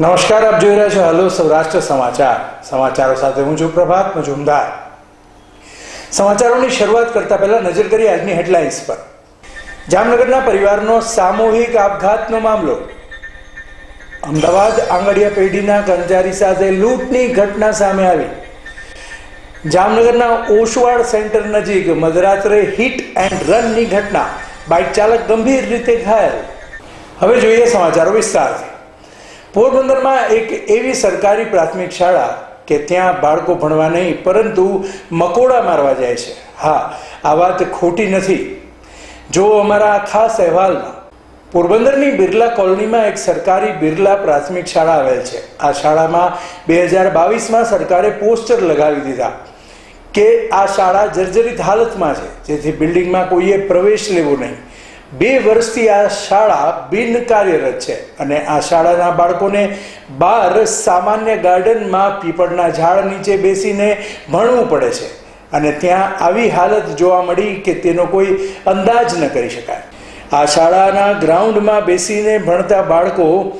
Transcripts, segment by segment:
નમસ્કાર, આપ જોઈ રહ્યા છો હલો સૌરાષ્ટ્ર સમાચાર. સમાચારો સાથે હું છું પ્રભાત મજુમદાર. સમાચારોની શરૂઆત કરતા પહેલા નજર કરી આજની હેડલાઇન્સ પર. જામનગરના પરિવારનો સામૂહિક આપઘાતનો મામલો. અમદાવાદ આંગડિયા પેઢીના કર્મચારી સાથે લૂંટની ઘટના સામે આવી. જામનગરના ઓશવાડ સેન્ટર નજીક મધરાત્રે હિટ એન્ડ રનની ઘટના. બાઇક ચાલક ગંભીર રીતે ઘાયલ. હવે જોઈએ સમાચારો વિસ્તારથી. પોરબંદરમાં એક એવી સરકારી પ્રાથમિક શાળા કે ત્યાં બાળકો ભણવા નહીં, પરંતુ મકોડા મારવા જાય છે. હા, આ વાત ખોટી નથી. જો અમારા આ ખાસ અહેવાલમાં પોરબંદરની બિરલા કોલોનીમાં એક સરકારી બિરલા પ્રાથમિક શાળા આવેલ છે. આ શાળામાં બે હજાર બાવીસમાં સરકારે પોસ્ટર લગાવી દીધા કે આ શાળા જર્જરિત હાલતમાં છે, જેથી બિલ્ડિંગમાં કોઈએ પ્રવેશ લેવો નહીં. બે વર્ષથી આ શાળા બિન કાર્યરત છે અને આ શાળાના બાળકોને બહાર સામાન્ય ગાર્ડનમાં પીપળના ઝાડ નીચે બેસીને ભણવું પડે છે. અને ત્યાં આવી હાલત જોવા મળી કે તેનો કોઈ અંદાજ ન કરી શકાય. આ શાળાના ગ્રાઉન્ડમાં બેસીને ભણતા બાળકો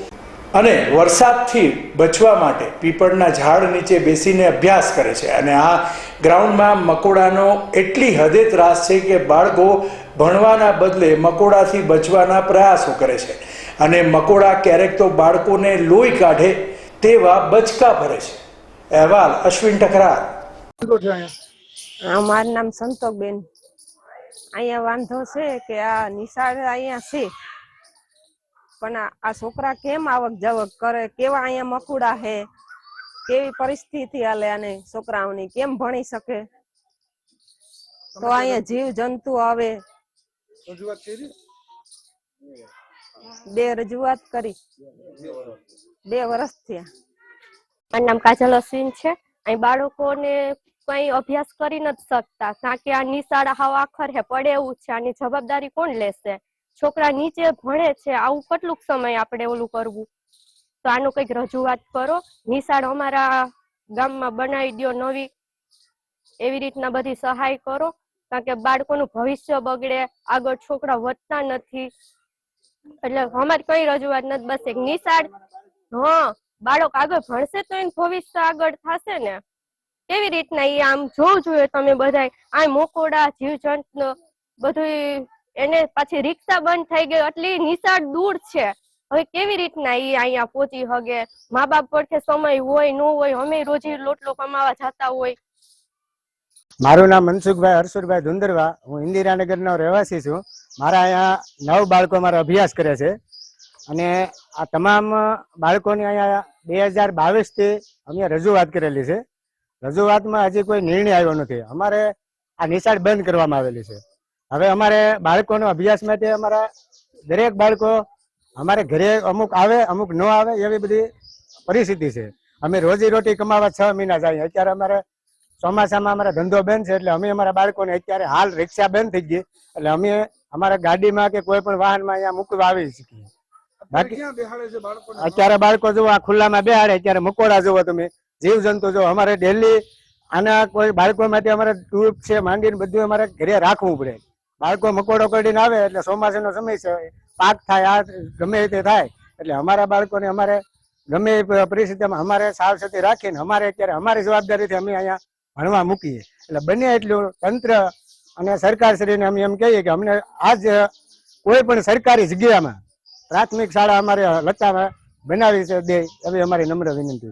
અને વરસાદથી બચવા માટે પીપળના ઝાડ નીચે બેસીને અભ્યાસ કરે છે. અને આ ગ્રાઉન્ડમાં મકોડાનો એટલી હદે ત્રાસ છે કે બાળકો ભણવાના બદલે મકોડાથી બચવાના પ્રયાસો કરે છે. અને મકોડા ક્યારેક તો બાળકોને લોહી કાઢે તેવા બચકા ભરે છે. અહેવાલ અશ્વિન ટકરાર મારું નામ સંતોકબેન અહીંયા વાંધો છે કે આ નિશાળ અહીંયા છે. પણ આ- આ છોકરા કેમ આવક જાવક કરે? કેવા અહીંયા મકુડા હે? કેવી પરિસ્થિતિ હાલે અને છોકરાઓની? કેમ ભણી શકે? તો અહીંયા જીવ જંતુ આવે. બે રજૂઆત કરી. બે વર્ષ થયા. મારું નામ કાજલ અશ્વિન છે. અહીં બાળકોને કઈ અભ્યાસ કરી નથી શકતા કારણ કે આ નિશાળા હાવ આખર હે પડે એવું છે. આની જવાબદારી કોણ લેશે? છોકરા નીચે ભણે છે. આવું કેટલુંક સમય આપણે ઓલું કરવું? તો આનું કંઈક રજૂઆત કરો. નિશાળ અમારા ગામમાં બનાવી દ્યો નવી. એવી રીતના બધી સહાય કરો. કારણ કે બાળકોનું ભવિષ્ય બગડે, આગળ છોકરા વધતા નથી. એટલે અમારી કઈ રજૂઆત નથી, બસ એક નિશાળ. હા, બાળક આગળ ભણશે તો એનું ભવિષ્ય આગળ થશે ને. કેવી રીતના એ આમ જોવું જોઈએ તમે બધા આ મોકોડા જીવજંતુ બધું એને પાછી રિક્ષા બંધ થઈ ગઈ એટલી નિશાળ દૂર છે. હવે કેવી રીતના એ અહીંયા પહોંચી હગે? મા બાપ પડખે સમય હોય, ન હોય, અમે રોજી લોટલો કમાવા જતા હોય. મારું નામ મનસુખભાઈ હરસુરભાઈ ધુંદરવા. હું ઇન્દિરાનગરનો રહેવાસી છું. મારા અહીંયા નવ બાળકો મારો અભ્યાસ કરે છે. અને આ તમામ બાળકોની અહીંયા બે હજાર બાવીસથી અમે રજૂઆત કરેલી છે. રજૂઆતમાં હજી કોઈ નિર્ણય આવ્યો નથી. અમારે આ નિશાળ બંધ કરવામાં આવેલી છે. હવે અમારે બાળકોનો અભ્યાસ માટે અમારા દરેક બાળકો અમારે ઘરે અમુક આવે, અમુક ન આવે એવી બધી પરિસ્થિતિ છે. અમે રોજી રોટી કમાવા છ મહિના જાય. અત્યારે અમારે ચોમાસામાં અમારા ધંધો બંધ છે એટલે અમે અમારા બાળકોને અત્યારે હાલ રિક્ષા બંધ થઈ ગઈ. એટલે અમે અમારા ગાડીમાં કે કોઈ પણ વાહનમાં અહીંયા મૂકવા આવી શકીએ. બાકી અત્યારે બાળકો જુઓ આ ખુલ્લામાં બેહાડે અત્યારે મકોડા જુઓ તમે. જીવ જંતુ જો અમારે ડેલી આના કોઈ બાળકો માટે અમારે ટૂપ છે માંડીને બધું અમારે ઘરે રાખવું પડે. બાળકો મકોડો કરીને આવે એટલે ચોમાસાનો સમય છે પાક થાય આ ગમે તે થાય. એટલે અમારા બાળકોને અમારે ગમે એ પરિસ્થિતિમાં અમારે સાવચેતી રાખીને અમારે અત્યારે અમારી જવાબદારીથી અમે અહીંયા ભણવા મૂકીએ. એટલે બને એટલું તંત્ર અને સરકારશ્રીને અમે એમ કહીએ કે અમને આજ કોઈ પણ સરકારી જગ્યામાં પ્રાથમિક શાળા અમારે લતામાં બનાવી છે દે એવી અમારી નમ્ર વિનંતી છે.